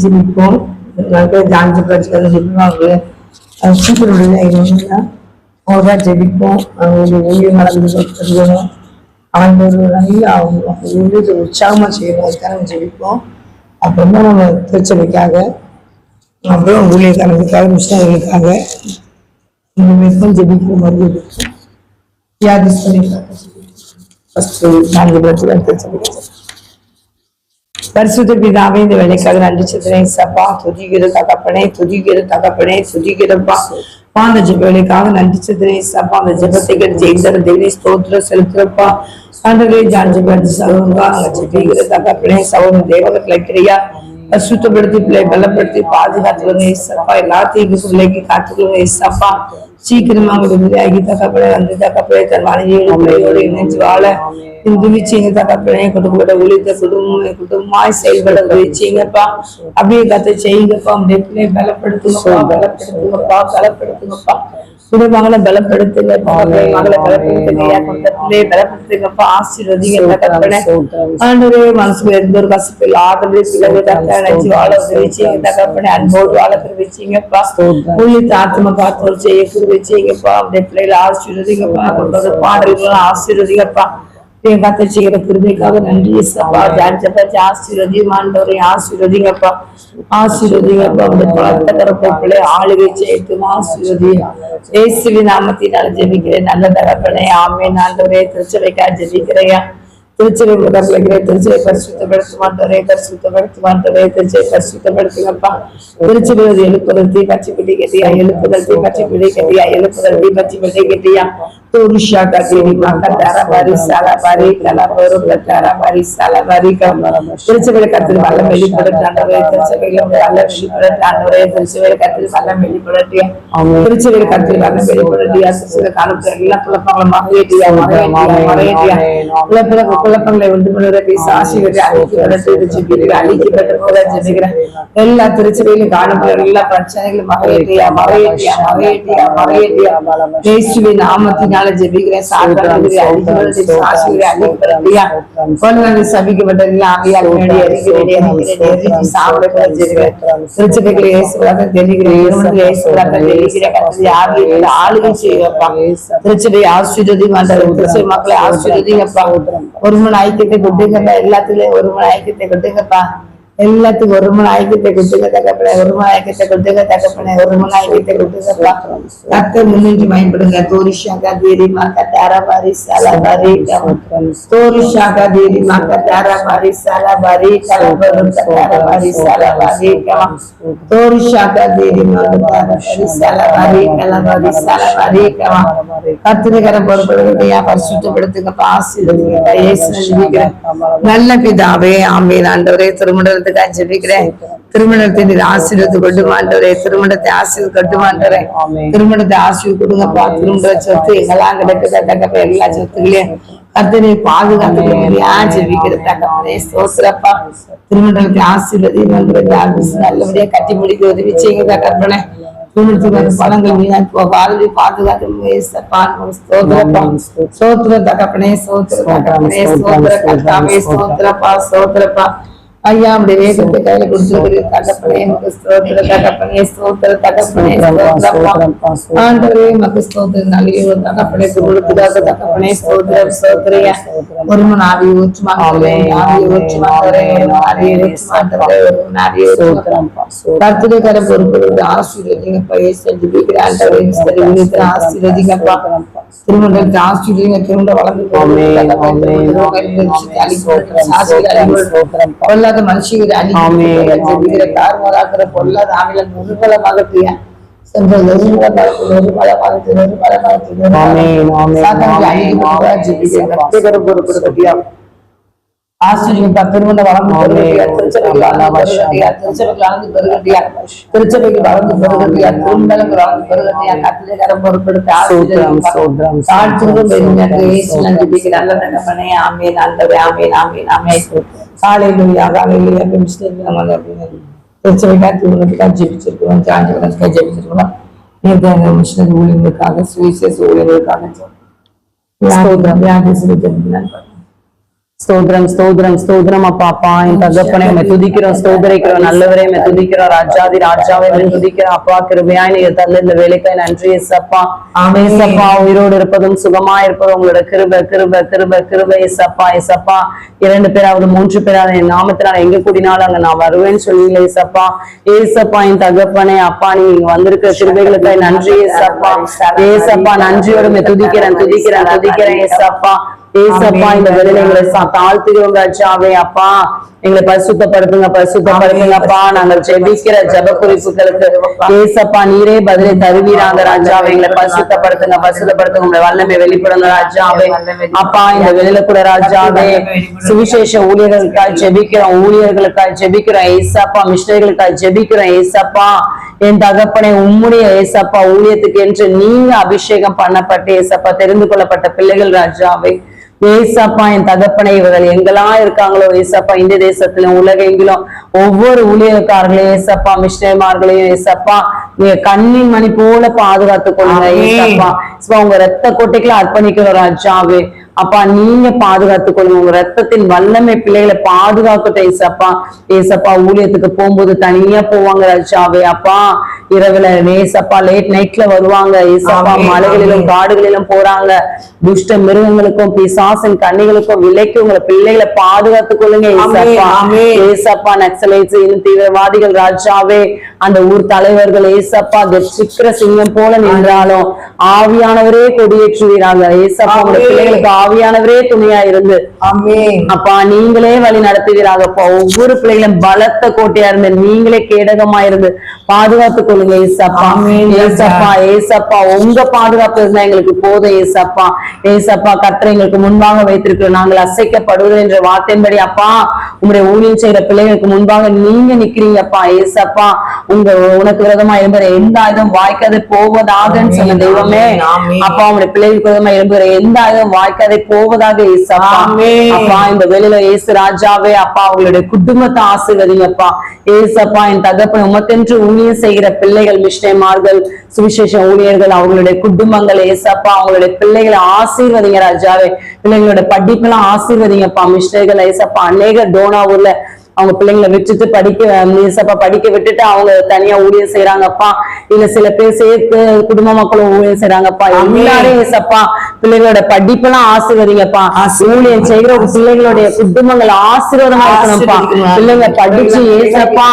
ஜிபிப்போம் ஜான்சி பிரச்சனை ஜிபிவாங்க சீக்கிரம் அவங்க ஜெபிப்போம் அவங்களுடைய ஊழியம் நடந்து கொடுத்துருக்கணும் அவங்க ஒரு நல்ல அவங்க ஊழியத்தை உற்சாகமாக செய்யணும் அதுக்காக நம்ம ஜெபிப்போம் அப்புறமா நம்ம திருச்சபைக்காக அப்புறம் ஊழியக்காரங்களுக்காக மிஷினர்களுக்காக இந்த மாரி ஜெபிக்கிற மாதிரி ஜெபிப்போம் வியாதிஸ்தரைக்காக ஃபர்ஸ்ட் நான்கு பிரச்சனை திருச்சபைக்காக பரிசுத்த பிதாவே இந்த வேலைக்காக நன்றி சித்திரேன் சப்பா துதிகிற தகப்பனே துதிகிற தகப்பனே துதிகிறப்பா. அந்த ஜெப வேலைக்காக நன்றி சித்திரேன் சப்பா அந்த ஜெபத்தை கேட்டு ஜெயித்தர தேவி ஸ்தோத்திர செலுத்துறப்பா ஆண்டவரே ஜான் ஜெபி சகோதரா அங்க ஜெபிக்கிற தகப்பனே சகோதரன் தேவனை கிளைக்கிறியா பரிசுத்தப்படுத்தி பிள்ளை பலப்படுத்தி பாதுகாத்துக்கணும் ஏசப்பா எல்லாத்தையும் பிள்ளைக்கு காத்துக்கணும் ஏசப்பா சீக்கிரமாக விடுதலையாகி தகப்படை வந்து தகப்படை தன் மனைவியோடு பிள்ளையோடு இணைஞ்சு வாழ. இந்த வீச்சீங்க தகப்படை குடும்பத்தோட ஒழித்த குடும்பம் குடும்பமாய் செயல்பட வீச்சீங்கப்பா அப்படியே கதை செய்யுங்கப்பா அப்படியே பிள்ளை பலப்படுத்துங்கப்பா பலப்படுத்துங்கப்பா. பலப்படுத்துங்கப்பா குடும்பங்களை பலப்படுத்துங்க மகளை பலப்படுத்துங்க. பலப்படுத்துங்கப்பா ஆசீர்வதிங்க ஆண்டவரே மனசுல எந்த ஒரு கசப்பு இல்லாதபடி பிள்ளைங்க தக்க நினைச்சு வாழ வச்சுங்க தகப்படை அன்போடு வாழ வச்சுங்கப்பா ஊழியத்தை ஆத்ம காத்தோடு செய்ய வச்சுங்கப்பா. அப்படியே பிள்ளைகளை ஆசீர்வதிங்கப்பா. கொண்டு பாடல்கள் ஆசீர்வதிங்கப்பா. என் கத்தை செய்கிற கிருமைக்காக நன்றி சப்பா ஜான்சப்பா ஆசீர்வதியும் ஆண்டவரை ஆசீர்வதிங்கப்பா ஆசீர்வதிங்கப்பா அந்த பலத்தக்கர போக்களை ஆளுகை செய்யட்டும். ஆசீர்வதி. ஏசுவி நாமத்தினால் ஜெபிக்கிறேன். நல்ல தகப்பனே ஆமே ஆண்டவரே திருச்சபைக்கா ஜெபிக்கிறையா. திருச்சிரை முதல்ல திருச்சிரை பரிசுத்தப்படுத்துமாண்டவரே பரிசுத்தப்படுத்துமாண்டவரே திருச்சிரை பரிசுத்தப்படுத்துங்கப்பா திருச்சிரை எழுப்புதல் தீ பச்சை பிடி கட்டியா? எழுப்புதல் தீ பச்சை பிடி கட்டியா? எழுப்புதல் தீ பச்சை பிடி கட்டியா? வெளிப்படட்டியா வெளிப்படட்டியா காலத்துல எல்லா குழப்பங்களும் மகையட்டியா மகையட்டியா மகையட்டியா குழப்ப குழப்பங்களை உண்டு பண்ணுற அழிக்கப்பட்டு அழிக்கப்பட்டு போல ஜெபிக்கிறேன் எல்லா திருச்சிறையிலும் காணப்படுற எல்லா பிரச்சனைகளும் மகையட்டியா நாமத்தினால ஜெபிக்கிறேன் சாத்தானுடைய அழிக்கப்பட்டு பிசாசிகளை அழிக்கப்பட்டியா பொன்னாடி சபிக்கப்பட்ட எல்லா ஆவியால் வேண்டி அறிகிறேன் அறிகிறேன் எரிஞ்சு சாப்பிட ஜெபிக்கிறேன் திருச்சிறைகளை இயேசுவாக தெரிகிறேன் இருமணத்தில் இயேசுவாக தெரிகிறேன் கத்ததி ஆவியில் ஆளுகை செய்யப்பா திருச்சிறை ஆசீர்வதி மாட்டார் திருச்சிறை மக்களை ஆசீர்வதிங்கப்பா ஒரு மணி ஐக்கியத்தை கொடுங்கப்பா எல்லாத்துலயும் ஒரு மணி ஐக்கியத்தை கொடுங்கப்பா எல்லாத்துக்கும் ஒரு மணி ஐக்கியத்தை கொடுத்துக்க தகப்பனே ஒரு மணி ஐக்கியத்தை கொடுத்துக்க தகப்பனே ஒரு மணி ஐக்கியத்தை கொடுத்துக்கப்பா. கத்தை முன்னின்று பயன்படுங்க. தோரிஷா தேரி மாக்கா தாரா பாரி சாலா பாரி தோரிஷாக்கா தேரி மாக்கா தாரா பாரி சாலா பாரி கலபரும் தாரா பாரி சாலா பாரி தோரிஷாக்கா தேரி மாக்கா தாரா பாரி சாலா பாரி கலபாரி சாலா பாரி கத்திரிக்கரை பொறுப்படுவதையா பரிசுத்தப்படுத்துங்கப்பா ஆசீர்வதிங்கப்பா இயேசு நல்ல பிதாவே ஆமீன். ஆண்டவரே திருமணம் திருமணத்துக்கு ஜெபிக்கிறேன் திருமணத்தை நீர் ஆசீர்வத்து கொண்டு மாண்டவரே திருமணத்தை ஆசீர்வத்து கொண்டு மாண்டவரே திருமணத்தை ஆசீர்வு கொடுங்கப்பா. திருமண சொத்து எங்கெல்லாம் கிடக்குதா தகப்ப எல்லா சொத்துகளையும் கத்தனை பாதுகாத்து யார் ஜெபிக்கிற தகப்பனே சோசுரப்பா திருமணத்தை ஆசீர்வதி நல்லபடியா கட்டி முடிக்க உதவி செய்யுங்க தகப்பனே திருமணத்துக்கு பழங்கள் பாதுகாத்து ஸ்தோத்திரப்பா. சோத்திர தகப்பனே சோத்திர தகப்பனே சோத்திர சோத்திரப்பா சோத்திரப்பா ஐயா அப்படி வேகத்தை கையில கொடுத்துருக்கிற தகப்பனே மக்கு ஸ்தோத்திர தகப்பனே ஸ்தோத்திர தகப்பனே ஆண்டவரே மக்கு ஸ்தோத்திர நல்ல ஒரு தகப்பனே கொடுக்குதாக தகப்பனே ஸ்தோத்திர ஸ்தோத்திரையா ஒரு மணி ஆவி ஊற்றுமாங்களே ஆவி ஊற்றுமாங்களே ஆவி ஊற்றுமாங்களே ஒரு மணி ஆவி ஊற்றுமாங்களே கர்த்தருக்கர பொறுப்பு ஆசீர்வதிங்கப்பா ஏசு ஜெபிக்கிற ஆண்டவரே ஆசீர்வதிங்கப்பா. திருமணத்தை ஆசீர்வதிங்க திருமண வளர்ந்து பொல்லாத மனுஷிகளை அழிக்கிற தார்மராக்கிற பொல்லாத ஆவில நிர்மலமாகட்டியா சென்ற நிர்மலமாக நிர்மலமாக நிர்மலமாக ஜெபிக்கிற பொறுப்பு கட்டியா ஆசிரியப்பா திருமண வளர்ந்து பெருகட்டியா திருச்சபைக்கு வளர்ந்து பெருகட்டியா திருச்சபைக்கு வளர்ந்து பெருகட்டியா திருமணங்கள் வளர்ந்து பெருகட்டியா கத்திரிக்காரம் பொறுப்பெடுத்து ஆசிரியம் தாழ்த்துவதும் பெருமையாக இயேசு நன்றி நல்ல தகப்பனே ஆமேன் ஆண்டவே ஆமேன் ஆமேன் ஆமேன் காலையிலுயா அப்படின்னு திருச்சபைக்கா திருமணத்துக்காக ஜெபிச்சிருக்கிறோம். ஜாஞ்சிபுரத்துக்காக ஜெபிச்சிருக்கிறோம். நேற்று மிஷினரி ஊழியர்களுக்காக சுவிசேஷ ஊழியர்களுக்காக வியாதி சுவித்திருக்கிறான் ஸ்தோத்திரம் ஸ்தோத்திரம் ஸ்தோத்திரம் அப்பா அப்பா என் தகப்பனை உண்மை துதிக்கிறோம் ஸ்தோதரிக்கிறோம் நல்லவரே உண்மை துதிக்கிறோம். ராஜாதி ராஜாவை உம்மை துதிக்கிறோம். அப்பா கிருபையாய் நீங்க தந்த இந்த வேலைக்காய் நன்றி ஆமென். ஏசப்பா உயிரோடு இருப்பதும் சுகமா இருப்பதும் உங்களோட கிருப கிருப கிருப கிருப ஏசப்பா ஏசப்பா. இரண்டு பேராவது மூன்று பேராவது என் நாமத்தினால் எங்க கூடினாலும் அங்க நான் வருவேன்னு சொல்லுவீங்களே ஏசப்பா. ஏசப்பா என் தகப்பனே அப்பா நீங்க இங்க வந்திருக்கிற கிருபைகளுக்காய் நன்றி ஏசப்பா. ஏசப்பா நன்றியோடு துதிக்கிறேன் துதிக்கிறேன் துதிக்கிறேன் ஏசப்பா. ஏசப்பா இந்த வேலையில எங்களை தாழ்த்துகிறோம் ராஜாவே அப்பா. எங்களை பரிசுத்தப்படுத்துங்க பரிசுத்தப்படுத்துங்கப்பா நாங்கள் ஜெபிக்கிற ஜெப குறிப்புகளுக்கு ஏசப்பா நீரே பதிலை தருவீராங்க ராஜாவே. எங்களை பரிசுத்தப்படுத்துங்க பரிசுத்தப்படுத்துங்க. உங்களை வல்லமை வெளிப்படுங்க ராஜாவே. அப்பா இந்த வெளியில கூட ராஜாவே சுவிசேஷ ஊழியர்களுக்காய் ஜெபிக்கிறோம் ஊழியர்களுக்காய் ஜெபிக்கிறோம். ஏசப்பா மிஷினர்களுக்காய் ஜெபிக்கிறோம் ஏசப்பா. என் தகப்பனை உம்முடைய ஏசப்பா ஊழியத்துக்கு என்று நீங்க அபிஷேகம் பண்ணப்பட்டு ஏசப்பா தெரிந்து கொள்ளப்பட்ட பிள்ளைகள் ராஜாவே. ஏசப்பா என் தகப்பனை இவர்கள் எங்கெல்லாம் இருக்காங்களோ ஏசப்பா இந்த தேசத்திலும் உலகெங்கிலும் ஒவ்வொரு ஊழியக்காரர்களையும் ஏசப்பா மிஷினர்மார்களையும் ஏசப்பா நீங்க கண்ணின் மணி போல பாதுகாத்துக் கொள்ளுங்க. ஏசப்பா உங்க ரத்த கொட்டைகளை அர்ப்பணிக்கிறோம் ராஜாவே அப்பா நீங்க பாதுகாத்துக் கொள்ளுங்க. உங்க ரத்தத்தின் வல்லமை பிள்ளைகளை பாதுகாக்கட்டும் ஏசப்பா. ஏசப்பா ஊழியத்துக்கு போகும்போது தனியா போவாங்க ராஜாவே. அப்பா இரவுல ஏசப்பா லேட் நைட்ல வருவாங்க. ஏசப்பா மலைகளிலும். காடுகளிலும் போறாங்க. துஷ்ட மிருகங்களுக்கும் பிசாசின் கண்ணிகளுக்கும் விலைக்கு உங்களை பிள்ளைகளை பாதுகாத்துக் கொள்ளுங்க ஏசப்பா. ஏசப்பா நக்சலைட்ஸ் இன்னும் தீவிரவாதிகள் ராஜாவே. அந்த ஊர் தலைவர்கள் ஏசப்பா கெச்சிக்கிற சிங்கம் போல நின்றாலும் ஆவியானவரே கொடியேற்றுவீராங்க ஏசப்பா உங்க. பிள்ளைகளுக்கு ஆவியானவரே துணையா இருந்து அப்பா நீங்களே வழி நடத்துவீராகப்பா ஒவ்வொரு பிள்ளைகளும் பலத்த கோட்டையா இருந்து நீங்களே கேடகமா இருந்து பாதுகாத்துக் கொள்ளுங்க ஏசப்பா. ஏசப்பா ஏசப்பா உங்க பாதுகாப்பு இருந்தா எங்களுக்கு போதும் ஏசப்பா. ஏசப்பா கர்த்தர் எங்களுக்கு முன்பாக வைத்திருக்கிறோம். நாங்கள் அசைக்கப்படுவது என்ற வார்த்தையின்படி அப்பா உங்களுடைய ஊழியம் செய்யற பிள்ளைகளுக்கு முன்பாக நீங்க நிக்கிறீங்கப்பா ஏசப்பா உங்க உனக்கு விரதமா எழும்புற எந்த ஆயுதம் வாய்க்காது போவதாகன்னு சொன்ன. தெய்வமே. அப்பா உங்களுடைய பிள்ளைகளுக்கு விரதமா எழும்புகிற எந்த ஆயுதம் வாய்க்காதே போவதாக ஏசப்பா. அப்பா இந்த வெளியில ஏசு ராஜாவே அப்பா அவங்களுடைய குடும்பத்தை ஆசீர்வதிங்கப்பா ஏசப்பா என் தகப்பன் உமக்கென்று ஊழியம் செய்கிற பிள்ளைகள் மிஷ்டைமார்கள் சுவிசேஷ ஊழியர்கள் அவங்களுடைய குடும்பங்கள் ஏசப்பா அவங்களுடைய பிள்ளைகளை ஆசீர்வதிங்க ராஜாவே பிள்ளைங்களோட படிப்பெல்லாம் ஆசீர்வதிங்கப்பா மிஷ்டைகள் ஏசப்பா அநேக டோனாவூர்ல அவங்க பிள்ளைங்களை விட்டுட்டு படிக்க ஏசப்பா படிக்க விட்டுட்டு அவங்க தனியா ஊழியம் செய்யறாங்கப்பா இல்ல சில பேர் சேர்த்து குடும்ப மக்களும் ஊழியம் செய்யறாங்கப்பா. எல்லாரும் ஏசப்பா பிள்ளைகளோட படிப்பெல்லாம் ஆசீர்வதிங்கப்பா. ஊழியம் செய்கிற உங்க பிள்ளைகளுடைய குடும்பங்கள் ஆசீர்வாதமா இருக்கணும்ப்பா. பிள்ளைங்க படிச்சு ஏசப்பா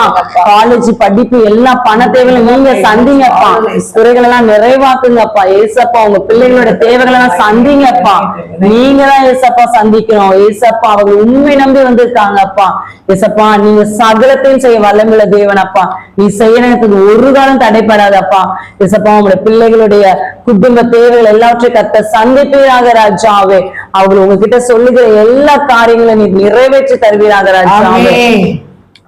காலேஜ் படிப்பு. எல்லா பண தேவைகளும் நீங்க சந்திங்கப்பா. குறைகள் எல்லாம் நிறைவாக்குங்கப்பா. ஏசப்பா உங்க பிள்ளைகளோட தேவைகள் எல்லாம் சந்திங்கப்பா. நீங்க தான் ஏசப்பா சந்திக்கணும். ஏசப்பா அவங்க உண்மை நம்பி வந்திருக்காங்கப்பா. ஏசப்பா நீங்க சகலத்தையும் செய்ய வல்லமுள்ள தேவனப்பா. நீ செய்யறதுக்கு ஒரு காலம் தடைப்படாதப்பா ஏசப்பா உங்களுடைய பிள்ளைகளுடைய குடும்ப தேவைகள் எல்லாவற்றையும் கத்த சந்திப்பீராக ராஜாவே. அவங்க உங்ககிட்ட சொல்லுகிற எல்லா காரியங்களும் நீ நிறைவேற்றி தருவீராக ராஜாவே.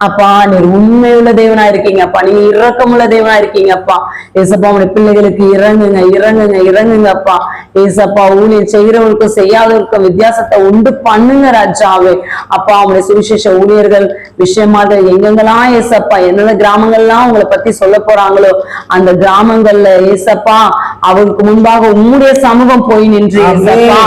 அப்பா நீர் உண்மையுள்ள தேவனா இருக்கீங்கப்பா. நீங்க இரக்கமுள்ள தேவனா இருக்கீங்கப்பா. ஏசப்பா உங்களுடைய பிள்ளைகளுக்கு இறங்குங்க இறங்குங்க இறங்குங்கப்பா. ஏசப்பா ஊழியர் செய்கிறவர்களுக்கும் செய்யாதவருக்கும் வித்தியாசத்தை உண்டு பண்ணுங்க ராஜாவே. அப்பா அவங்களுடைய சுவிசேஷ ஊழியர்கள் விஷயமாக எங்கெங்கெல்லாம் ஏசப்பா எந்தெந்த கிராமங்கள்லாம் உங்களை பத்தி சொல்ல போறாங்களோ அந்த கிராமங்கள்ல ஏசப்பா அவருக்கு முன்பாக உம்முடைய சமூகம் போய் நின்று ஏசப்பா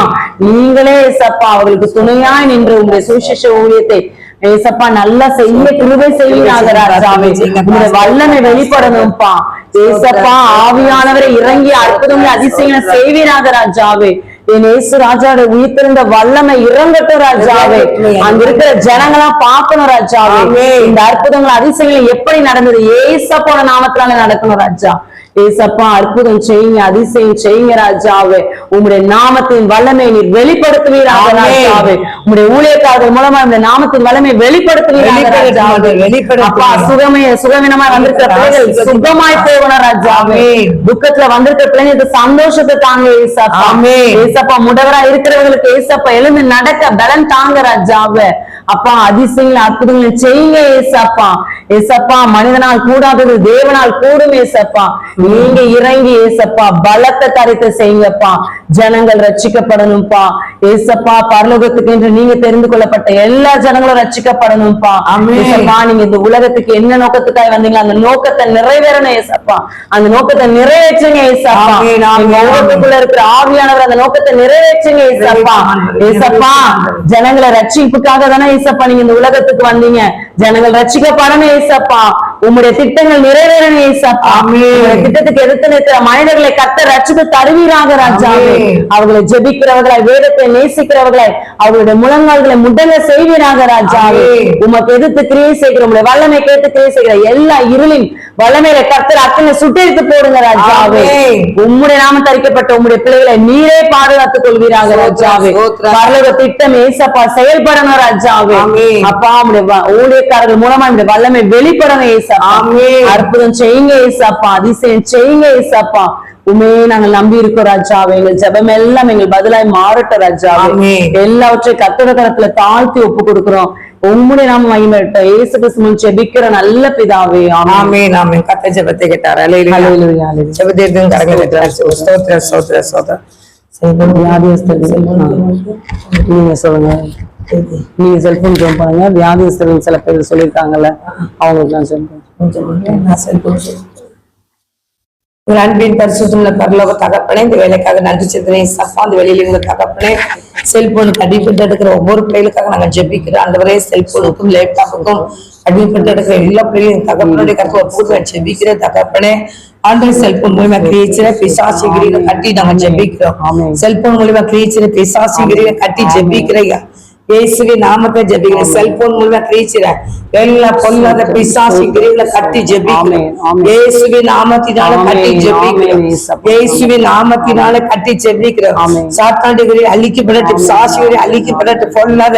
நீங்களே ஏசப்பா அவர்களுக்கு துணையாய் நின்று உங்களுடைய சுவிசேஷ ஊழியத்தை ஏசப்பா நல்லா செய்ய கிருபை செய்வீராக ராஜாவே. உங்களுடைய வல்லமை வெளிப்படணும்ப்பா ஏசப்பா ஆவியானவரை இறங்கி அற்புதங்களை அதிசயங்களை செய்வீராக ராஜாவே. என் ஏசு ராஜாவோட உயிர்த்திருந்த வல்லமை இறங்கட்டும் ராஜாவே. அங்க இருக்கிற ஜனங்களாம் பார்க்கணும் ராஜாவே. இந்த அற்புதங்கள் அதிசயங்கள் எப்படி நடந்தது? ஏசப்போட நாமத்தினால நடக்கணும் ராஜா. ஏசப்பா அற்புதம் செய்யுங்க அதிசயம் செய்யுங்க ராஜாவே. உங்களுடைய நாமத்தின் வல்லமை நீர் வெளிப்படுத்துவீராக. ராஜாவே. உங்களுடைய ஊழியக்காரர்கள் மூலமா இந்த நாமத்தின் வல்லமை வெளிப்படுத்துவீராக வெளிப்படுத்துங்க, ராஜாவே. வெளிப்படுத்துங்க. அப்பா சுகமே சுகவீனமாய் வந்திருக்கிற பிள்ளைகள் சுகமாய் போகணும் ராஜாவே. துக்கத்துல வந்திருக்கிற பிள்ளைங்களுக்கு சந்தோஷத்தை தாங்க ஏசப்பா. ஏசப்பா முடவரா இருக்கிறவங்களுக்கு ஏசப்பா எழுந்து நடக்க பலன் தாங்க ராஜாவே. அப்பா அதிசயங்களை அற்புதங்களை செய்யுங்க ஏசப்பா. ஏசப்பா மனிதனால் கூடாதது தேவனால் கூடும் ஏசப்பா. நீங்க இறங்கி ஏசப்பா பலத்தை தரித்து செய்யுங்கப்பா. ஜனங்கள் ரட்சிக்கப்படணும்ப்பா. ஏசப்பா பரலோகத்துக்கு என்று நீங்க தெரிந்து கொள்ளப்பட்ட எல்லா ஜனங்களும் ரட்சிக்கப்படணும்ப்பா. ஏசப்பா நீங்க இந்த உலகத்துக்கு என்ன நோக்கத்துக்காக வந்தீங்க அந்த நோக்கத்தை நிறைவேறணும் ஏசப்பா. அந்த நோக்கத்தை நிறைவேற்றுங்க ஏசப்பா. உள்ளத்துக்குள்ள இருக்கிற ஆவியானவர் அந்த நோக்கத்தை நிறைவேற்றுங்க ஏசப்பா. ஏசப்பா ஜனங்களை ரட்சிப்புக்காக தானே ஏசப்பா நீங்க இந்த உலகத்துக்கு வந்தீங்க. ஜனங்கள் ரட்சிக்கப்படணும் ஏசப்பா. உம்முடைய திட்டங்கள் நிறைவேறணும் திட்டத்துக்கு எதிர்த்து நிற்கிற மனிதர்களை கத்த ரட்சித்து தருவீராக ராஜாவே. அவர்களை ஜெபிக்கிறவர்களாய் வேதத்தை நேசிக்கிறவர்களாய் அவர்களுடைய முழங்கால்களை முடங்க செய்வீராக ராஜாவே. உமக்கு எதிர்த்து கிரியை செய்கிற உங்களுடைய வல்லமை கேட்டு கிரியை செய்கிற எல்லா இருளின் வல்லமையில கர்த்தர் அத்தனை சுட்டெடுத்து போடுங்க ராஜாவே. உம்முடைய நாமம் தரிக்கப்பட்ட உம்முடைய பிள்ளைகளை நீரே பாதுகாத்துக் கொள்வீராக ராஜாவே. பரலோக திட்டம் ஏசப்பா செயல்படணும் ராஜாவே. அப்பா வ- ஊழியக்காரர்கள் மூலமா இந்த வல்லமை வெளிப்படணும். அற்புதம் செய்யுங்க ஏசப்பா. அதிசயம் செய்யுங்க ஏசப்பா. உண்மையே நாங்கள் நம்பி இருக்கோம் ராஜாவே. எங்கள் ஜெபம் எல்லாம் எங்கள் பதிலாய் மாறட்டும் ராஜாவே. எல்லாவற்றையும் கத்தோட கரத்துல தாழ்த்தி ஒப்பு கொடுக்கிறோம். உம்முடைய நாம மகிமைப்பட்ட இயேசு கிறிஸ்து முன் ஜெபிக்கிற நல்ல பிதாவே. ஆமென். ஆமென் கத்த ஜெபத்தை கேட்டார். வியாதியஸ்தர்கள் நீங்க சொல்லுங்க. நீங்க செல்போன் ஜோம் பண்ணுங்க வியாதியஸ்தர்கள் சில பேர் சொல்லியிருக்காங்கல்ல அவங்களுக்கு நான் சொல்றேன் நான் செல்போன். உங்கள் அன்பின் பரிசுத்தமுள்ள பரலோக தகப்பனே இந்த வேலைக்காக நன்றி செலுத்தினேன் சப்பா அந்த வெளியில இருந்த தகப்பனே செல்போனுக்கு அடிபட்டு எடுக்கிற ஒவ்வொரு பிள்ளைகளுக்காக நாங்க ஜெபிக்கிறோம். ஆண்டவரே செல்போனுக்கும் லேப்டாப்புக்கும் அடிபட்டு எடுக்கிற எல்லா பிள்ளைகளும் தகப்பனுடைய கருத்து ஒப்புக்கு ஜெபிக்கிற தகப்பனே ஆண்ட்ராய்ட் செல்போன் மூலியமா கிரியேச்சிர பிசாசிகிரியில கட்டி நாங்க ஜெபிக்கிறோம். செல்போன் மூலியமா கிரியேச்சிர பிசாசிகிரியில கட்டி ஜெபிக்கிறையா இயேசுவே நாமத்தை ஜெபிக்கிறேன். செல்போன் மூலமா கிரீச்சிற எல்லா பொல்லாத பிசாசி கிரிகளை கட்டி ஜெபிக்கிறேன். இயேசுவின் நாமத்தினால கட்டி ஜெபிக்கிறேன். இயேசுவின் நாமத்தினால கட்டி ஜெபிக்கிறேன் ஆமென். சாத்தாண்டி கிரி அழிக்கப்படட்டு சாசிகிரி அழிக்கப்படட்டு பொல்லாத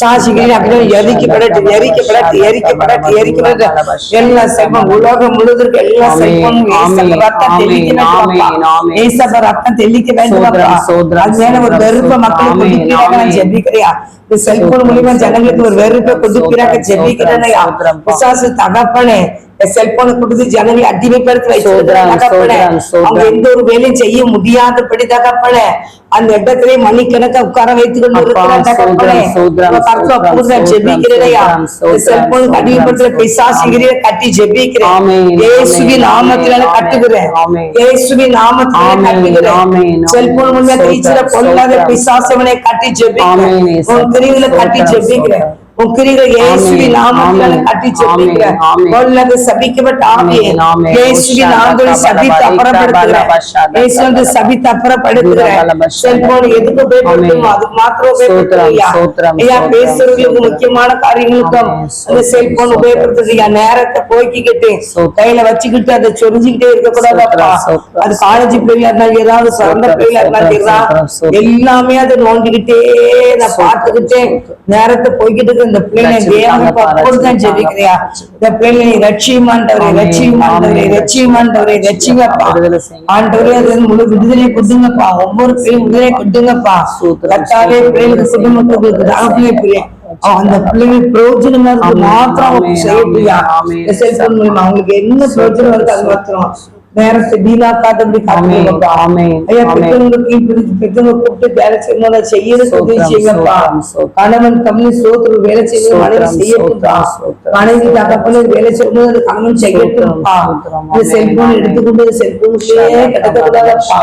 சாசிகிரி அப்படியே எரிக்கப்படட்டு எரிக்கப்படட்டு எரிக்கப்படட்டு எரிக்கப்படட்டு எல்லா செல்வம் உலகம் முழுவதற்கு எல்லா ஆமென், செல்வம் ஆமென், ரத்தம் தெளிக்க. ஏசப்பா ரத்தம் தெளிக்க வேண்டும் அது மேல ஒரு வெறுப்ப மக்களுக்கு. ஜெபிக்கிறியா? இந்த செல்போன் மூலியமா ஜனங்களுக்கு ஒரு வெறுப்பை கொடுக்கிறாங்க ஜெபிக்கிறேனையா சோதரம், பிசாசு தகப்பனே இந்த செல்போனை கொடுத்து ஜனங்களை அடிமைப்படுத்தி. அவங்க எந்த ஒரு வேலையும் செய்ய முடியாதபடி தகப்பனே அந்த இடத்திலே மணிக்கணக்கா உட்கார வைத்துக் கொண்டு செல்போனுக்கு அடிமைப்படுத்துற சோதரம், பிசாசிகிரிய கட்டி ஜெபிக்கிறேன். நாமத்தினால ஆமென், கட்டுகிறேன். கட்டுகிறேன். Amen, cellphone. மூலமா கிரீச்சில பொல்லாத. பிசாசவனை கட்டி ஜெபிக்கிறேன். உன் கிரிகளை கட்டி ஜெபிக்கிறேன். உன் கிரிகளை கட்டி சபிக்கப்பட்ட சபித்து அப்புறப்படுத்துகிறேன். இயேசு வந்து சபித்து அப்புறப்படுத்துகிறேன். செல்போன் எதுக்கு உபயோகப்படுத்துமோ அதுக்கு மாத்திரம் உபயோகப்படுத்தும் ஐயா பேசுறவங்களுக்கு. முக்கியமான காரியங்களுக்கும் அந்த செல்போன் ஐயா நேரத்தை போக்கிக்கிட்டு சோத்திரம். கையில வச்சுக்கிட்டு அதை சொரிஞ்சுக்கிட்டே இருக்க கூடாதப்பா. அது காலேஜ் பிள்ளையா இருந்தாலும் ஏதாவது சோத்திரம், பிள்ளையா இருந்தாலும். எல்லாமே அதை நோண்டிக்கிட்டே நான் பார்த்துக்கிட்டே நேரத்தை போய்கிட்டு இந்த பிள்ளைங்க ஜெபிக்கிறியா? இந்த பிள்ளைங்களை ரட்சியமாண்டவரே ரட்சியமாண்டவரே. ரட்சியமாண்டவரே ரட்சிங்கப்பா. ஆண்டவரே அது முழு விடுதலை கொடுங்கப்பா ஒவ்வொரு பிள்ளையும் விடுதலை கொடுங்கப்பா கத்தாவே பிள்ளைகளுக்கு குடும்பத்துக்கு பிள்ளை அவன் அந்த பிள்ளைங்களுக்கு பிரயோஜனமா இருக்கு மாத்திரம். இந்த செல்போன் மூலமா அவங்களுக்கு என்ன பிரயோஜனம் இருக்கு அது மாத்திரம் நேரத்தை வீணாக்காதபடி ஐயா. பெற்றவங்களுக்கு பெற்றவங்க கூப்பிட்டு வேலை செய்யணும் செய்யறது உதவி செய்யுங்கப்பா. கணவன் தமிழ் சோத்துரு வேலை செய்யணும் மனைவி சோத்திரம், செய்யட்டும்பா சோத்திரம், சோத்திரம். மனைவி தகப்பன வேலை செய்யணும் அது கணவன் செய்யட்டும்பா சோத்திரம், இந்த செல்போன். எடுத்துக்கொண்டு செல்போனுக்கே கிடக்கக்கூடாதப்பா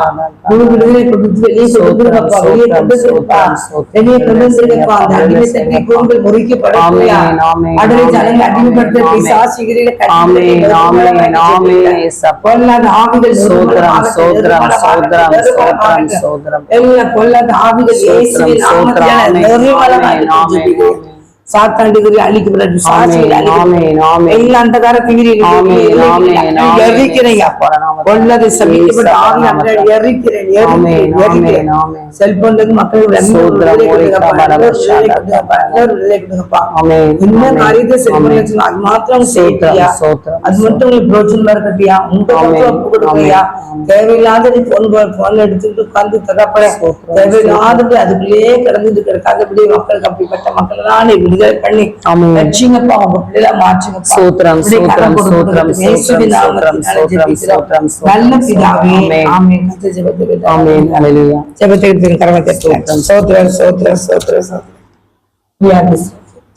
முழு விடுதலை கொடுத்து வெளியே கொடுத்துருங்கப்பா வெளியே கொண்டு வந்துருப்பா வெளியே கொண்டு வந்துருங்கப்பா அந்த அடிமை முறிக்கப்படலையா ஆமென், ஆமென், அடலை ஜனங்களை அடிமைப்படுத்த. பிசாசிகளில இயேசப்பா. பொல்லாத ஆவிகள் நிர்மூலமாகட்டும், சோத்திரம், நிர்மூலமாகட்டும். சோத்திரம், சோத்திரம். எல்லா பொல்லாத ஆவிகள் இயேசுவின் நாமத்தினால ஆமென், அழிக்கப்படட்டும் ஆமென். எல்லா ஆமென், ஆமென். செல்போனுக்கு. ஆமென், என்ன காரியத்தை. வச்சுக்கணும், அது மாத்திரம் சோத்திரம், அது மட்டும் உங்களுக்கு பிரோஜனமா இருக்கட்டியா உங்க. தேவையில்லாத போன் போன் எடுத்துட்டு உட்கார்ந்து தரப்பட. தேவையில்லாதபடி அதுக்குள்ளேயே கிடந்துட்டு கிடக்காதபடி மக்களுக்கு அப்படிப்பட்ட மக்கள் தான் நீ விடுதலை பண்ணி ஆமென். ரட்சிங்கப்பா உங்க பிள்ளைல மாற்றுங்கப்பா சோத்திரம், இப்படி கரம் சோத்திரம், கொடுத்து சோத்திரம், கொடுத்து இயேசுவின் சோத்திரம், நாமத்தினால சோத்திரம், ஜெபிக்கிறோம். சோத்திரம், சோத்திரம், நல்ல பிதாவே ஆமென். ஆமென் கர்த்தர் ஜெபத்தை ஆமென் ஹalleluya ஜெபத்தை கரமத்தை சோத்திரம் சோத்திரம் சோத்திரம் சோத்திரம்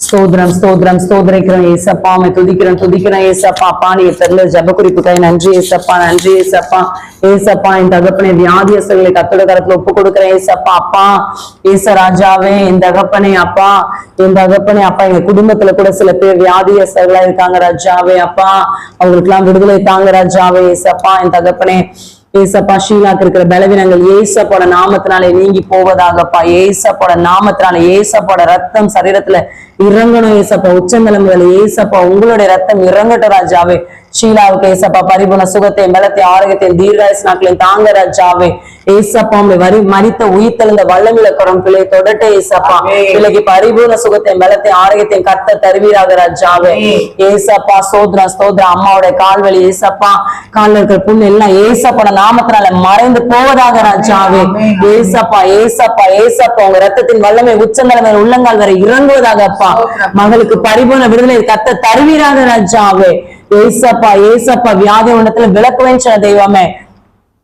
ஸ்தோத்திரம் ஸ்தோத்திரம் ஸ்தோதரிக்கிறோம் ஏசப்பா மை துதிக்கிறோம் துதிக்கிறோம் ஏசப்பா அப்பா நீ தெரியல ஜப குறிப்புக்காய் நன்றி ஏசப்பா நன்றி ஏசப்பா ஏசப்பா என் தகப்பனை வியாதியஸ்தர்களை கத்தோட கரத்துல ஒப்பு கொடுக்கிறேன் ஏசப்பா அப்பா ஏச ராஜாவே என் தகப்பனே அப்பா. என் தகப்பனே அப்பா எங்க குடும்பத்துல கூட சில பேர் வியாதியஸ்தர்களா இருக்காங்க ராஜாவே அப்பா. அவங்களுக்கு எல்லாம் விடுதலை தாங்க ராஜாவே ஏசப்பா என் தகப்பனே ஏசப்பா ஷீலாக்கு இருக்கிற பலவீனங்கள் ஏசப்போட நாமத்தினாலே நீங்கி போவதாகப்பா. ஏசப்போட நாமத்தினால ஏசப்போட ரத்தம் சரீரத்துல இறங்கணும் ஏசப்பா. உச்சந்தலம்புகள் ஏசப்பா உங்களுடைய ரத்தம் இறங்கட்டும் ராஜாவே. ஷீலாவுக்கு ஏசப்பா பரிபூர்ண சுகத்தை பலத்தை ஆரோக்கியத்தை தீர்காயஸ் நாட்களையும் தாங்க ராஜாவே. ஏசப்பா உங்களை வரி மறித்த உயிர்த்தெழுந்த வல்லமில குறம் பிள்ளை தொடட்ட ஏசப்பா. பிள்ளைக்கு பரிபூர்ண சுகத்தை பலத்தை ஆரோக்கியத்தை கத்த தருவீராக ராஜாவே. ஏசப்பா சோத்ரா ஸ்தோத்ரா அம்மாவோட கால்வலி ஏசப்பா. கால்ல இருக்கிற புண்ணு எல்லாம் ஏசப்போட நாமத்தினால மறைந்து போவதாக ராஜாவே. ஏசப்பா ஏசப்பா ஏசப்பா உங்க ரத்தத்தின் வல்லமை உச்சந்தலைமை உள்ளங்கால் வரை இறங்குவதாகப்பா மகளுக்கு பரிபூர்ண விடுதலை கத்த தருவீராக ராஜாவே. ஏசப்பா ஏசப்பா வியாதி உணத்துல விளக்குவேன் தெய்வமே.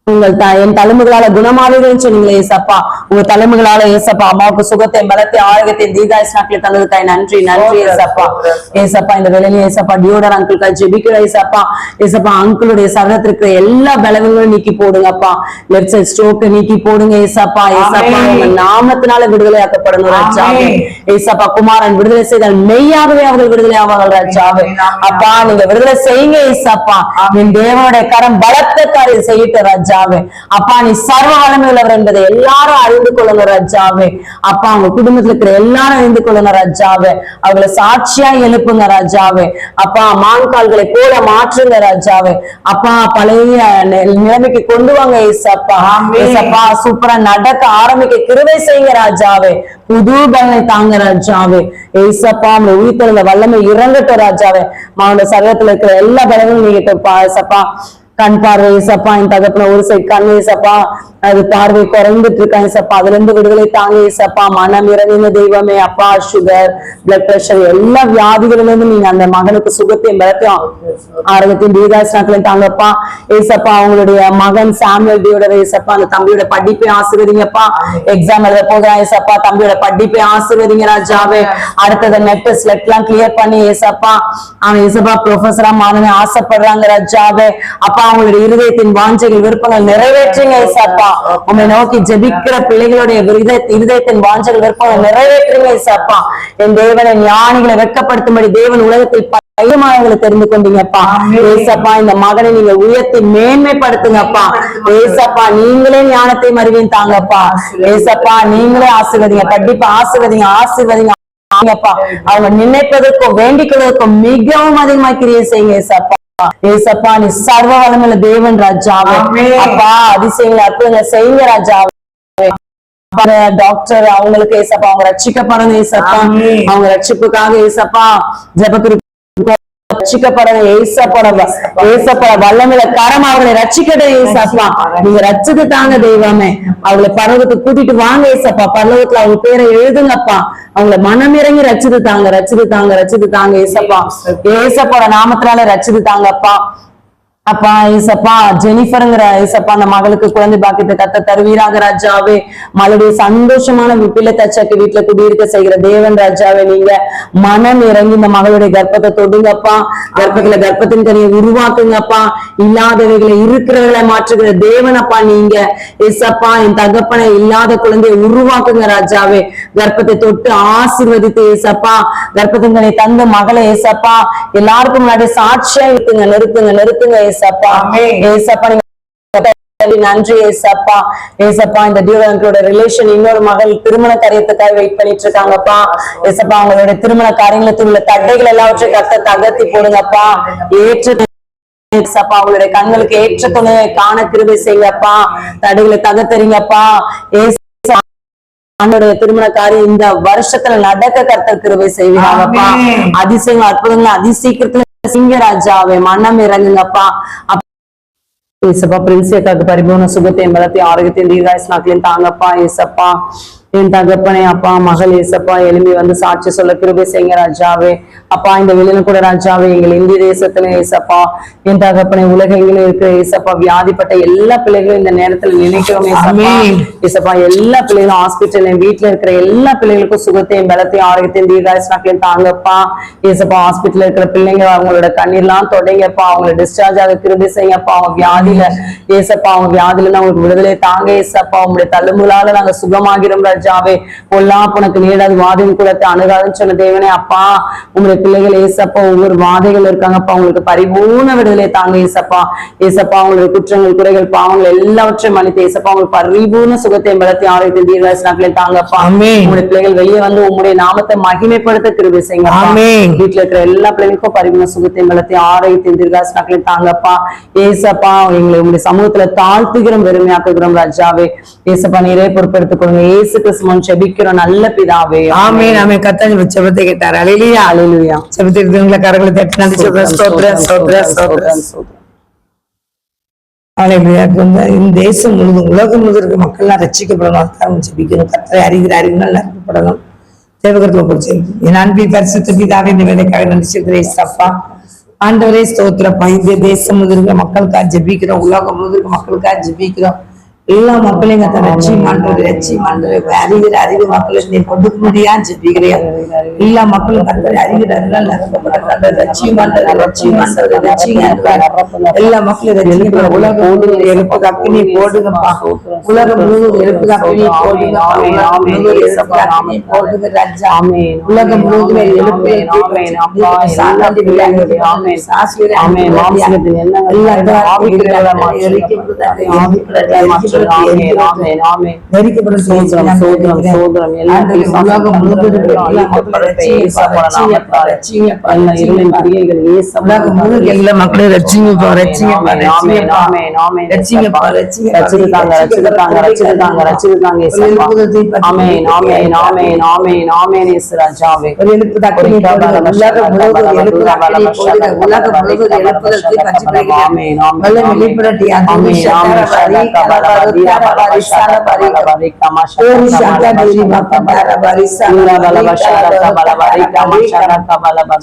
உங்கள் த- என் தலைமுகளால குணமாவீர்கள் சொன்னீங்களே ஏசப்பா. உங்க தலைமுகளால ஏசப்பா அம்மாவுக்கு சுகத்தை பலத்தை ஆரோக்கியத்தை தீர்காயுஸ் நாட்களை தந்ததுக்காய் நன்றி நன்றி ஏசப்பா. ஏசப்பா இந்த வேலையில ஏசப்பா டியோடர் அங்கிள்காய் ஜெபிக்கிற ஏசப்பா. ஏசப்பா அங்கிளுடைய சரீரத்திற்கு இருக்கிற எல்லா பலவீனங்களும் நீக்கி போடுங்கப்பா. லெஃப்ட் சைட் ஸ்ட்ரோக் நீக்கி போடுங்க ஏசப்பா. ஏசப்பா. உங்க நாமத்தினால விடுதலை ஆக்கப்படணும் ராஜாவே. ஏசப்பா குமாரன் விடுதலை செய்தால் மெய்யாகவே அவர்கள் விடுதலை ஆவார்கள் ராஜாவே. அப்பா நீங்க விடுதலை செய்யுங்க ஏசப்பா. என் தேவனுடைய கரம் பலத்த காரியம் செய்யட்டும் ராஜாவே. அப்பா நீ சர்வ வல்லமை உள்ளவர் என்பதை எல்லாரும் அறிந்து கொள்ளுங்க ராஜாவே. அப்பா அவங்க குடும்பத்துல இருக்கிற எல்லாரும் அறிந்து கொள்ளுங்க ராஜாவே. அவங்களை சாட்சியா எழுப்புங்க ராஜாவே. அப்பா மான்கால்களை போல மாற்றுங்க ராஜாவே. அப்பா பழைய நிலைமைக்கு கொண்டு வாங்க ஏசப்பா. ஆமென். ஏசப்பா சூப்பரா நடக்க ஆரம்பிக்க கிருபை செய்யுங்க ராஜாவே. புது பலனை தாங்க ராஜாவே. ஏசப்பா உங்களை உயிர்த்தெழுந்த வல்லமை இறங்கட்டும் ராஜாவே. மாவட்ட சரீரத்துல இருக்கிற எல்லா பலனும் நீங்கட்டும் பா ஏசப்பா. கண் பார்வை ஏசப்பா என் தகப்பன ஒரு சைடு கண் ஏசப்பா அது பார்வை குறைந்துட்டு இருக்கான் சப்பா அதுல இருந்து விடுதலை தாங்க ஏசப்பா மனம் இறங்கின தெய்வமே அப்பா சுகர் பிளட் பிரஷர் எல்லா வியாதிகளிலும் இருந்து நீங்க அந்த மகனுக்கு சுகத்தையும் பலத்தையும் ஆரோக்கியத்தையும் தீர்காசனத்திலையும் தாங்கப்பா. ஏசப்பா அவங்களுடைய மகன் சாமுவல் டியோட ஏசப்பா அந்த தம்பியோட படிப்பை ஆசிர்வதிங்கப்பா. எக்ஸாம் எழுத போகிறான் ஏசப்பா தம்பியோட படிப்பை ஆசிர்வதிங்க ராஜாவே. அடுத்தது நெட் ஸ்லெட் எல்லாம் கிளியர் பண்ணி ஏசப்பா அவன் ஏசப்பா ப்ரொஃபஸரா மாணவன் ஆசைப்படுறாங்க ராஜாவே. அப்பா அவங்களுடைய இருதயத்தின் வாஞ்சைகள் விருப்பங்கள் நிறைவேற்றுங்க ஏசப்பா உண்மை நோக்கி ஜெபிக்கிற பிள்ளைகளுடைய இருதய- இருதயத்தின் வாஞ்சைகள் விருப்பங்கள் நிறைவேற்றுங்க ஏசப்பா என் தேவனை ஞானிகளை வெட்கப்படுத்தும்படி தேவன் உலகத்தில் பையமானங்களை தெரிந்து கொண்டீங்கப்பா. ஏசப்பா இந்த மகனை நீங்க உயர்த்தி மேன்மைப்படுத்துங்கப்பா. ஏசப்பா நீங்களே ஞானத்தை மறிவேன் தாங்கப்பா. ஏசப்பா நீங்களே ஆசீர்வதிங்க. கண்டிப்பா ஆசீர்வதிங்க ஆசீர்வதிங்க. அவங்க நினைப்பதற்கும் வேண்டிக்கிறதுக்கும் மிகவும் அதிகமா கிரியை செய்யுங்க ஏசப்பா ஏசப்பா நீ சர்வ வளமுள்ள தேவன் ராஜாவே. அப்பா அதிசயங்களை அற்புதங்களை செய்யுங்க ராஜாவே டாக்டர் அவங்களுக்கு ஏசப்பா அவங்க ரட்சிக்கப்படணும் ஏசப்பா. அவங்க ரட்சிப்புக்காக ஏசப்பா ஜெபக்குறி ரட்சிக்கப்பட ஏசப்பட ஏசப்பட வல்லமில கரம் அவங்களை ரட்சிக்கட ஏசாப்பா. நீங்க ரட்சித்து தாங்க தெய்வமே. அவங்களை பரவத்துக்கு கூட்டிட்டு வாங்க ஏசப்பா. பர்வத்துல அவங்க பேரை எழுதுங்கப்பா. அவங்கள மனம் இறங்கி ரச்சித்து தாங்க ரச்சித்து தாங்க ரச்சித்து தாங்க ஏசப்பா. ஏசப்பட நாமத்தினால ரச்சித்து தாங்கப்பா. அப்பா ஐசப்பா ஜெனிஃபருங்கிற ஐசப்பா அந்த மகளுக்கு குழந்தை பாக்கியத்தை கத்த தருவீராக ராஜாவே மகளுடைய சந்தோஷமான விப்பில தச்சாக்கு வீட்டுல குடியிருக்க செய்கிற தேவன் ராஜாவே நீங்க மனம் இறங்கி இந்த மகளுடைய கர்ப்பத்தை தொடுங்கப்பா. கர்ப்பத்துல கர்ப்பத்தின் கனியை உருவாக்குங்கப்பா. இல்லாதவைகளை இருக்கிறவர்களை மாற்றுகிற தேவனப்பா நீங்க. ஏசப்பா என் தகப்பனை இல்லாத குழந்தையை உருவாக்குங்க ராஜாவே. கர்ப்பத்தை தொட்டு ஆசிர்வதித்து ஏசப்பா கர்ப்பத்தின் கனியை தந்த மகளை ஏசப்பா எல்லாருக்கும் முன்னாடி சாட்சியா இருக்குங்க நிறுத்துங்க நிறுத்துங்க ஏசப்பா. நன்றி ஏசப்பா. ஏசப்பா இந்த டியூரங்களோட ரிலேஷன் இன்னொரு மகள் திருமண காரியத்துக்காக வெயிட் பண்ணிட்டு இருக்காங்கப்பா ஏசப்பா அவங்களோட திருமண காரியங்களுக்கு உள்ள தடைகள் எல்லாவற்றையும் கத்த தகர்த்தி போடுங்கப்பா. ஏற்று ஏசப்பா அவங்களுடைய கண்களுக்கு ஏற்ற துணையை காண கிருபை செய்யுங்கப்பா. தடைகளை தகத்தறிங்கப்பா ஏசப்பா ஆண்டோடைய திருமண காரியம் இந்த வருஷத்துல நடக்க கர்த்தர் கிருபை செய்வீங்கப்பா. அதிசயம் அற்புதங்கள் அதிசீக்கிரத்துல சிங்கராஜாவே மனம் இறங்குங்கப்பா. ஏசப்பா பிரின்சியக்காக்கு பரிபூர்ண சுகத்தையும் பலத்தையும் ஆரோக்கியத்தையும் தீர்காயுஸ் நாட்களையும் தாங்கப்பா ஏசப்பா. என் தகப்பனே அப்பா மகள் ஏசப்பா எலும்பி வந்து சாட்சி சொல்ல கிருபை செய்யுங்க ராஜாவே. அப்பா இந்த வெளியில கூட ராஜாவே எங்கள் இந்திய தேசத்துல ஏசப்பா என் தகப்பனை உலகெங்கிலும் இருக்கிற ஏசப்பா வியாதிப்பட்ட எல்லா பிள்ளைகளும் இந்த நேரத்துல நினைக்கிறோம் ஏசப்பா. எல்லா பிள்ளைகளும் ஹாஸ்பிட்டல் வீட்டுல இருக்கிற எல்லா பிள்ளைகளுக்கும் சுகத்தையும் பலத்தையும் ஆரோக்கியத்தையும் தீர்காயுஸ் நாட்களையும் தாங்கப்பா. ஏசப்பா ஹாஸ்பிட்டல் இருக்கிற பிள்ளைங்க அவங்களோட கண்ணீர்லாம் தொடங்கப்பா. அவங்களை டிஸ்சார்ஜ் ஆக கிருபை செய்யப்பா அவங்க வியாதியில ஏசப்பா அவங்க வியாதியில அவங்களுக்கு விடுதலை தாங்க ஏசப்பா. உங்களுடைய தள்ளுமுலால நாங்க சுகமாகிறோம் ராஜாவே பொல்லாப்பு உனக்கு நீடாது வாதையும் குலத்தை அணுகாதுன்னு சொன்ன தேவனே அப்பா உங்களுடைய பிள்ளைகள் ஏசப்பா ஒவ்வொரு வாதைகள் இருக்காங்கப்பா உங்களுக்கு பரிபூர்ண விடுதலை தாங்க ஏசப்பா. ஏசப்பா உங்களுடைய குற்றங்கள் குறைகள் பாவங்கள் எல்லாவற்றையும் மன்னித்து ஏசப்பா உங்களுக்கு பரிபூர்ண சுகத்தையும் பலத்தையும் ஆரோக்கியத்தையும் தீர்காசனாக்களையும் தாங்கப்பா. உங்களுடைய பிள்ளைகள் வெளியே வந்து உங்களுடைய நாமத்தை மகிமைப்படுத்த கிருபை செய்யுங்க. வீட்டுல இருக்கிற எல்லா பிள்ளைகளுக்கும் பரிபூர்ண சுகத்தையும் பலத்தையும் ஆரோக்கியத்தையும் தீர்காசனாக்களையும் தாங்கப்பா. ஏசப்பா எங்களை உங்களுடைய சமூகத்துல தாழ்த்துகிறோம் வெறுமையாக்குகிறோம் ராஜாவே. ஏசப்பா நீரே பொறுப்பெடுத்துக் கொடுங்க ஏசு கிறிஸ்துவன் செபிக்கிறோம் நல்ல பிதாவே. ஆமென் ஆமென். கத்தாஜி செபத்தை கேட்டார். அலையிலியா அலையிலுயா செபத்தை இருக்கிறவங்களை கரங்களை தட்டி நன்றி சொல்றேன். இந்த தேசம் முழுதும் உலகம் முழுதும் இருக்க மக்கள்லாம் ரட்சிக்கப்படணும் அதுக்காக ஜெபிக்கணும் கத்தரை அறிகிற அறிவினால் நிரப்பப்படணும் தேவகத்தில் குறிச்சு என் அன்பில் பரிசுத்த பிதாவே இந்த வேலைக்காக நன்றி சொல்கிறேன். சப்பா ஆண்டவரே ஸ்தோத்திரப்பா இந்த தேசம் முழுதும் இருக்கிற மக்களுக்காக ஜெபிக்கிறோம். உலகம் முழுதும் இருக்க மக்களுக்காக ஜெபிக்கிறோம். எல்லா மக்களையும் கத்த ரட்சி மாண்டது ரட்சி மாண்டது அறிகிற அறிவு மக்களை நீ கொடுக்க முடியா ஜெபிக்கிறேன் எல்லா மக்களும் கத்தரை அறிகிற ரட்சி மாண்டது ரட்சி மாண்டது ரட்சிங்க எல்லா மக்களும் ரட்சிக்கிற உலகம் முழுவதும் எழுப்புக்கு அக்கினி போடுங்கப்பா உலகம் முழுவதும் எழுப்புக்கு அக்கினி போடுங்க எழுப்புக்கு அக்கினி போடுங்க ராஜா உலகம் முழுவதும் எழுப்பு முழுவதும் எல்லா உலகம் முழுவதும் எழுப்புதற்கு. வெளிப்படட்டி அந்த ஆமென், ஆமென். சக்கரவரி கலவரி கலவரி சலவரி ஓரி சக்கரவரி மக்கரவரி சலவரி கலவரி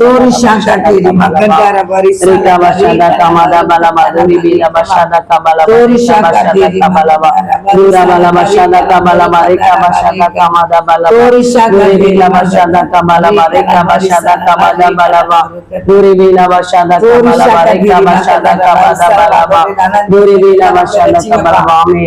தோரி சக்கரவரி மக்கரவரி தோரி சக்கரவரி தோரி சக்கரவரி ஜனங்களை ரச்சித்தாங்கப்பா தூத்துக்குடி எல்லா ஜனங்களை மக்களையும் ரச்சித்தாங்கப்பா ரச்சித்தாங்கப்பா ஆமென் ஆமென் ஆமென் ஆமென் நபர்த்தன நபர்த்தன நபர்த்தன நபர்த்தன சோத்ரம் ஆமென் ஆமென் சோத்ரம் சோத்ரம் சோத்ரம் சோத்ரம் ரட்சிங்கப்பா ரட்சிங்க உலக பிரகாரம் ஆண்டவரே, இந்த உலகம் முழுவதும் தக்கபடி ஜெபிக்கிற மாற்றுங்கப்பா மாற்றுங்கப்பா ஜெபிக்கிறவங்களை மாற்றுகிற நேசிக்கிறவங்களை கிருபைக்காக மாற்றுங்கப்பா. ஆமென் ஆமென் ஆமென் இயேசுவின் நாமத்தில் சோத்ரம், ஜெபிக்கிற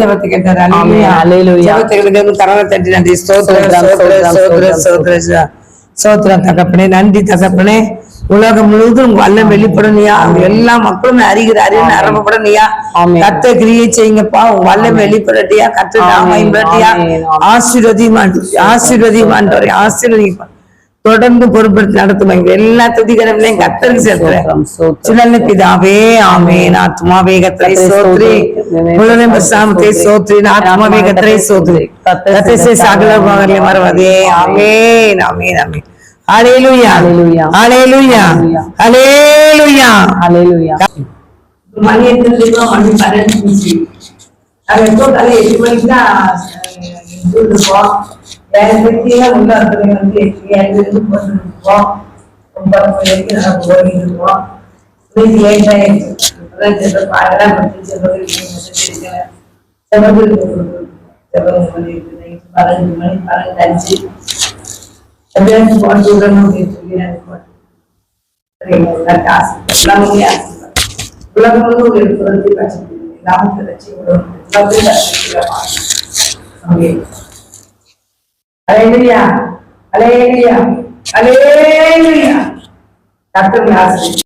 ஜெபத்தை கேட்டார். தட்டி நன்றி. சோத்ரம், தகப்பனே நன்றி தகப்பனே. உலகம் முழுவதும் உங்க வல்லம் வெளிப்படணியா எல்லா மக்களும் அறிகிற அறிவு நிரம்பப்படணியா. கத்த கிரியை செய்யுங்கப்பா. உங்க வல்லம் வெளிப்படட்டியா கத்த ஆமென், நாமயம்பட்டியா ஆமென், ஆமென். தொடர்ந்து பொறுப்படுத்தி நடத்துவாங்க எல்லா துதிகரங்களையும் கத்தருக்கு சேர்க்கிறேன். சிலல்ல பிதாவே ஆமென். ஆத்மாவே கத்தரை சோத்ரி முழுவதும் சாமத்தை சோத்ரி ஆத்மாவே கத்தரை சோத்ரி கத்தரை சகல பகலே மறவதே. ஆமென் ஆமென். ஹalleluya. Hallelujah. ஹalleluya. ஹalleluya. ஹalleluya. மணி எத்தனை மணி பன்னெண்டு காலை எட்டு மணிக்கு தான் இருப்போம் வேற உள்ள இருக்கிறவங்க வந்து ஏழு இருந்து போட்டுருப்போம் ஒன்பது மணி வரைக்கும் நல்லா ஓடிட்டு இருப்போம் இன்னைக்கு லேட் பாடலாம் பற்றி செல்வம் பண்ணிட்டு பதினஞ்சு மணி பன்னெண்டு அஞ்சு எப்படியாச்சும் போட்டு விடணும் அப்படின்னு சொல்லி எனக்கு போட்டு உலகம் முழுவதும் ஒரு புறத்தை பற்றி நாமத்தை வச்சு அலேலியா அலேலியா அலேலியா கர்த்தர் ஆசிரியர்